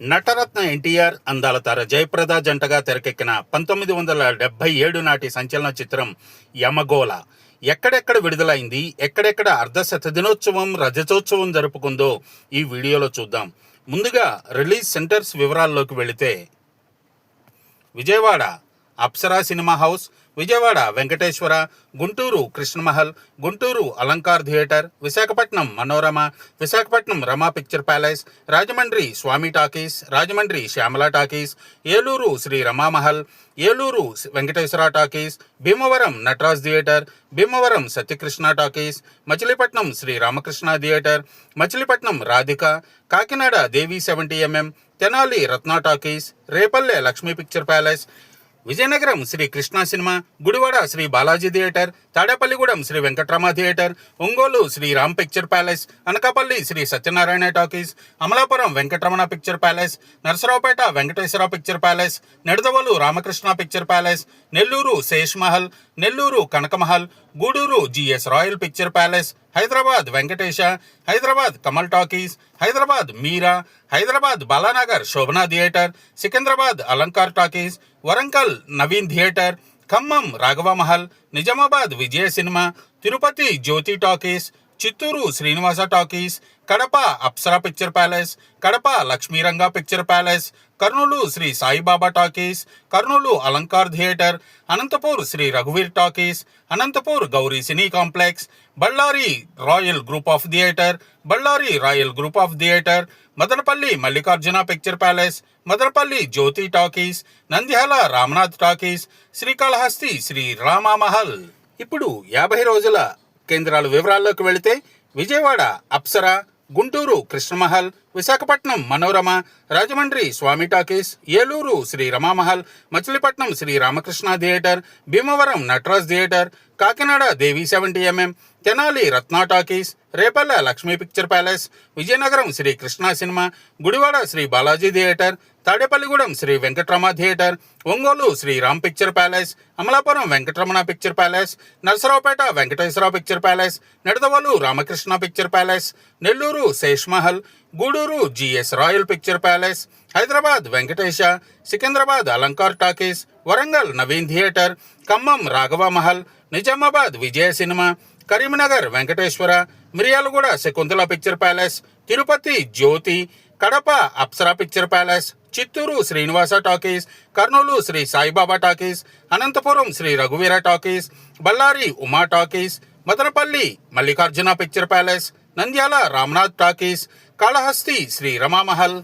నటరత్న ఎన్టీఆర్ అందాల తార జయప్రద జంటగా తెరకెక్కిన పంతొమ్మిది వందల డెబ్బై ఏడు నాటి సంచలన చిత్రం యమగోళ. ఎక్కడెక్కడ విడుదలైంది? ఎక్కడెక్కడ అర్ధశత దినోత్సవం రజతోత్సవం జరుపుకుందో ఈ వీడియోలో చూద్దాం. ముందుగా రిలీజ్ సెంటర్స్ వివరాల్లోకి వెళితే Vijayawada Apsara cinema house Vijayawada Venkateswara Guntur Krishnamahal Guntur Alankar theatre Visakhapatnam Manorama Visakhapatnam Rama picture palace Rajahmundry Swamy talkies Rajahmundry Shyamala talkies Eluru Sri Ramamahal Eluru Venkateswara talkies Bhimavaram Nataraj theatre Bhimavaram Satyakrishna talkies Machilipatnam Sri Ramakrishna theatre Machilipatnam Radhika Kakinada Devi seventy MM Tenali Ratna talkies Repalle Lakshmi picture palace Vizianagaram Sri Krishna cinema Gudivada Sri Balaji theatre Tadepalligudem Sri Venkatrama theatre Ongole Sri Ram picture palace Anakapalli Sri Satyanarayana talkies Amalapuram Venkataramana picture palace Narasaraopet Venkateswara picture palace Nidadavolu Ramakrishna picture palace Nellore Sesh Mahal Nellore Kanakamahal Gudur GS royal picture palace Hyderabad Venkatesa Hyderabad Kamal talkies Hyderabad Meera Hyderabad Balanagar Shobhana theatre Secunderabad Alankar talkies Warangal Naveen theatre Khammam Raghava Mahal Nizamabad Vijaya cinema Tirupati Jyothi talkies Chittoor Srinivasa talkies Kadapa Apsara picture palace Kadapa Lakshmiranga picture palace Kurnool Sri Saibaba talkies Kurnool Alankar theatre Anantapur Sri రఘువీర్ talkies Anantapur Gowri cine complex Bellary royal group of theatre Bellary royal group of theatre Madanapalle Mallikarjuna picture palace Madanapalle Jyothi talkies Nandyal Ramanath talkies Srikalahasti Sri Ramamahal ఇప్పుడు యాభై రోజుల కేంద్రాల వివరాల్లోకి వెళితే Vijayawada Apsara Guntur Krishnamahal Visakhapatnam Manorama Rajahmundry Swamy talkies Eluru Sri Ramamahal Machilipatnam Sri Ramakrishna theatre Bhimavaram Nataraj theatre Kakinada Devi seventy MM Tenali Ratna talkies Repalle Lakshmi picture palace Vizianagaram Sri Krishna cinema Gudivada Sri Balaji theatre Tadepalligudem Sri Venkatarama theatre Ongole Sri Ram picture palace Amalapuram Venkataramana picture palace Narasaraopet Venkateswara picture palace Nidadavolu Ramakrishna picture palace Nellore Sesh Mahal Gudur GS royal picture palace Hyderabad Venkatesa Secunderabad Alankar talkies Warangal Naveen theatre Khammam Raghava Mahal Nizamabad Vijaya cinema Karimnagar Venkateswara Miryalaguda Shakuntala picture palace Tirupati Jyothi Kadapa Apsara picture palace Chittoor Srinivasa talkies Kurnool Sri Saibaba talkies Anantapuram Sri రఘువీర talkies Bellary Uma talkies Madanapalle Mallikarjuna picture palace Nandyal Ramnath talkies Kalahasti Sri Ramamahal.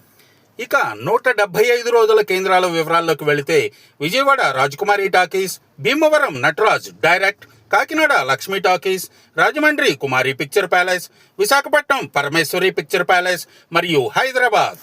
ఇక నూట డెబ్బై ఐదు రోజుల కేంద్రాల వివరాల్లోకి వెళితే Vijayawada Rajakumari talkies Bhimavaram Nataraj direct Kakinada Lakshmi talkies Rajahmundry Kumari picture palace Visakhapatnam Parameswari picture palace మరియు హైదరాబాద్.